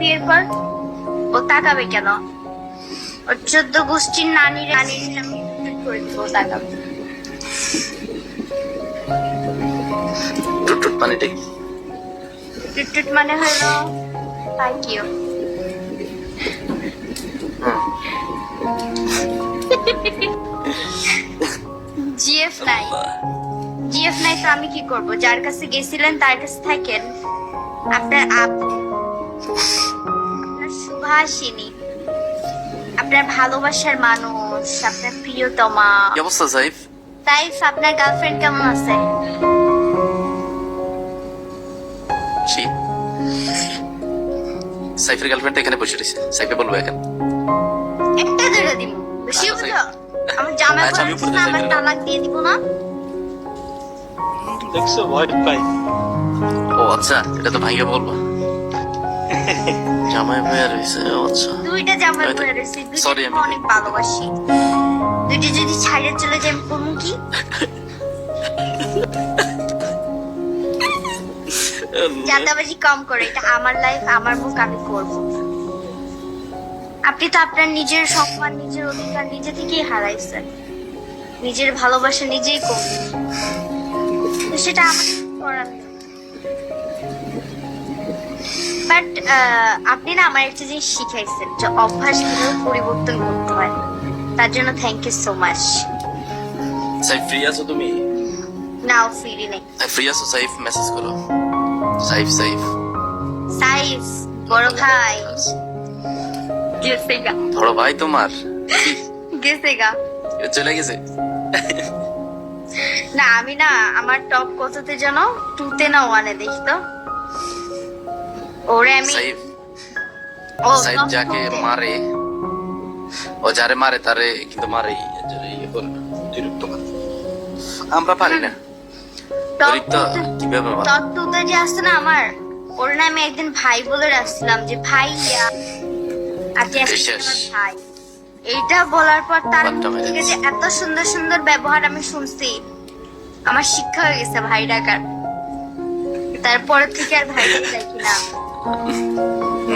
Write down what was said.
বিয়ের পর ও তাকাবে কেন? ওর চোদ্দ গোষ্ঠীর নানির নানির তাকাবে। টুট টুট কি? টুটটুট মানে হলো থ্যাংক ইউ জিএফ নাই। জিএফ নাই তো আমি কি করব? যার কাছে গেছিলেন তার কাছে থাকেন। আপনার আপু সুভাষিনী আপনার ভালোবাসার মানুষ আপনার প্রিয়তমা। কি অবস্থা সাইফ? তাইফ আপনার গার্লফ্রেন্ড কেমন আছে? সে। সাইফের গার্লফ্রেন্ড এখানে বসে রয়েছে। সাইফে বলব এখন। একটা ধরে দিব। বেশি আচ্ছা, বুঝো আমার আচ্ছা, আমি বলেছে উপরে না যাই আমার। তালাক দিয়ে দিব না। দেখছ ভয় পাই। ও আচ্ছা এটা তো ভাইয়া বলব। জামাই ভাইয়া রয়েছে আচ্ছা। দুইটা জামাই পরে রয়েছে Sorry, আমি- অনেক ভালোবাসি। দুইটা যদি ছাড়িয়ে চলে যাই আমি করব কি? জাতাবাজি কম করে এটা আমার লাইফ আমার মুখ আমি করব। আপনি তো আপনার নিজের সম্মান নিজের অধিকার নিজে থেকেই হারাইছেন। নিজের ভালোবাসা নিজেই করবেন। তো সেটা আমার করার বাট আপনি না আমার একটা জিনিস শিখাইছেন যে অভ্যাস কীভাবে পরিবর্তন করতে হয়। তার জন্য thank you so much Saif free আছো তুমি? নাও ফিরি নেই। ফ্রি আছো? সাইফ মেসেজ করো। সাইফ সাইফ সাইফ বড় ভাই। গেছে গা বড় ভাই তোমার? কি? গেছে চলে গেছে? না আমি না আমার টপ কততে যেন টুতে না ওয়ানে দেখি তো। ওরে আমি সাইফ। সাইফ যাকে মারে ও যারে মারে তারে কিন্তু মারে করে। আমরা পারি না। Top অতিরিক্ত two তে- কীভাবে মারে যে আসছে না আমার ওর না আমি একদিন ভাই বলে রাখছিলাম যে ভাই আজকে আসছে ভাই। এইটা বলার পর তার থেকে যে এত সুন্দর সুন্দর ব্যবহার আমি শুনছি আমার শিক্ষা হয়ে গেছে ভাই ডাকার তারপর থেকে আর ভাই দেখি না। 嗯。